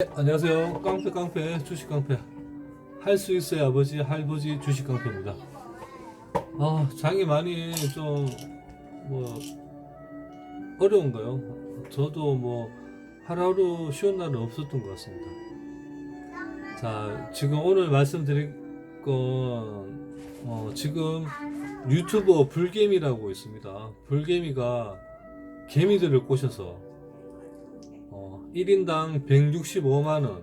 네, 안녕하세요. 깡패 깡패 주식 깡패 할 수 있어요 아버지 할아버지 주식 깡패입니다. 아 장이 많이 좀 뭐 어려운가요? 저도 뭐 하루하루 쉬운 날은 없었던 것 같습니다. 자 지금 오늘 말씀드릴 건 어, 지금 유튜버 불개미라고 있습니다. 불개미가 개미들을 꼬셔서 어, 1인당 165만원,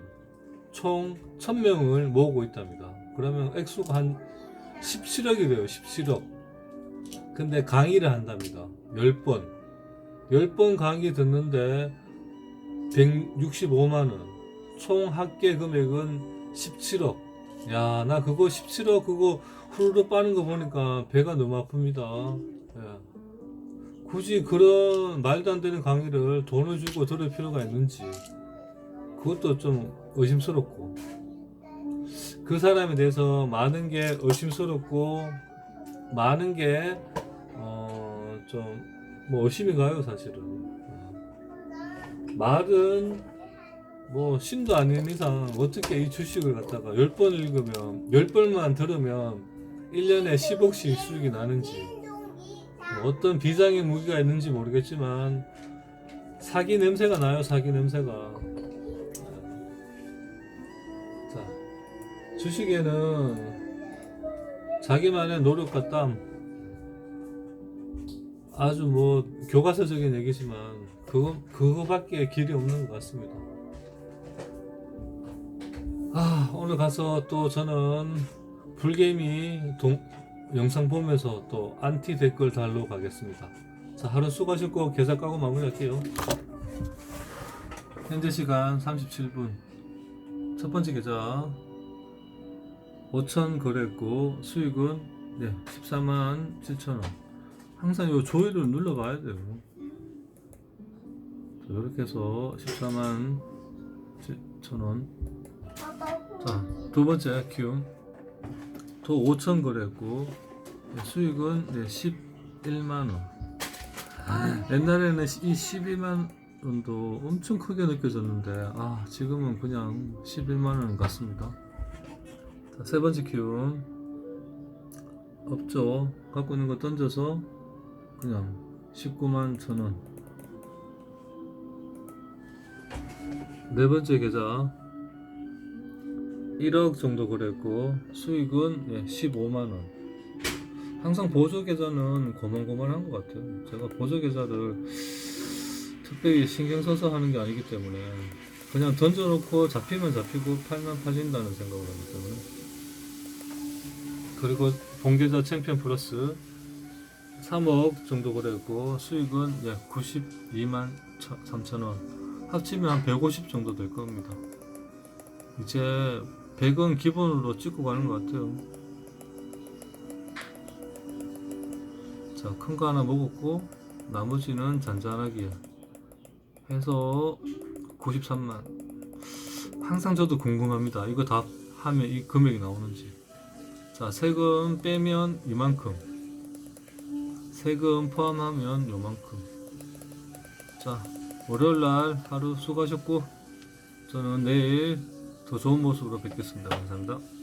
총 1000명을 모으고 있답니다. 그러면 액수가 한 17억이 돼요, 17억. 근데 강의를 한답니다. 10번. 10번 강의 듣는데 165만원, 총 합계 금액은 17억. 야, 나 그거 17억 그거 후루룩 빠는 거 보니까 배가 너무 아픕니다. 예. 굳이 그런 말도 안 되는 강의를 돈을 주고 들을 필요가 있는지 그것도 좀 의심스럽고 그 사람에 대해서 많은 게 의심스럽고 많은 게 어 좀뭐 의심이 가요 사실은 어. 말은 뭐 신도 아닌 이상 어떻게 이 주식을 갖다가 10번 읽으면 10번만 들으면 1년에 10억씩 수익이 나는지 뭐 어떤 비장의 무기가 있는지 모르겠지만 사기 냄새가 나요 사기 냄새가 자 주식에는 자기만의 노력과 땀 아주 뭐 교과서적인 얘기지만 그거 그거밖에 길이 없는 것 같습니다. 아 오늘 가서 또 저는 불개미 동, 영상 보면서 또 안티 댓글 달러 가겠습니다. 자 하루 수고하셨고 계좌 까고 마무리할게요. 현재 시간 37분 첫 번째 계좌 5천 거래했고 수익은 네 14만 7천 원. 항상 요 조회를 눌러봐야 돼요. 자, 이렇게 해서 14만 7천 원. 자, 두 번째 키 움. 또 5천 거래했고 네, 수익은 네, 11만 원. 옛날에는 이 12만 원도 엄청 크게 느껴졌는데 아 지금은 그냥 11만 원 같습니다. 자, 세 번째 키움. 업조 갖고 있는 거 던져서 그냥 19만 천 원. 네 번째 계좌 1억 정도 그랬고 수익은 예, 15만 원. 항상 보조 계좌는 고만고만한 것 같아요. 제가 보조 계좌를 특별히 신경 써서 하는 게 아니기 때문에 그냥 던져놓고 잡히면 잡히고 팔면 팔린다는 생각을 하기 때문에 그리고 본계좌 챔피언 플러스 3억 정도 그랬고 수익은 예, 92만 3천 원 합치면 한 150 정도 될 겁니다. 이제 100은 기본으로 찍고 가는 것 같아요. 자, 큰 거 하나 먹었고 나머지는 잔잔하게 해서 93만. 항상 저도 궁금합니다. 이거 다 하면 이 금액이 나오는지. 자, 세금 빼면 이만큼. 세금 포함하면 요만큼. 자, 월요일 날 하루 수고하셨고 저는 내일 더 좋은 모습으로 뵙겠습니다. 감사합니다.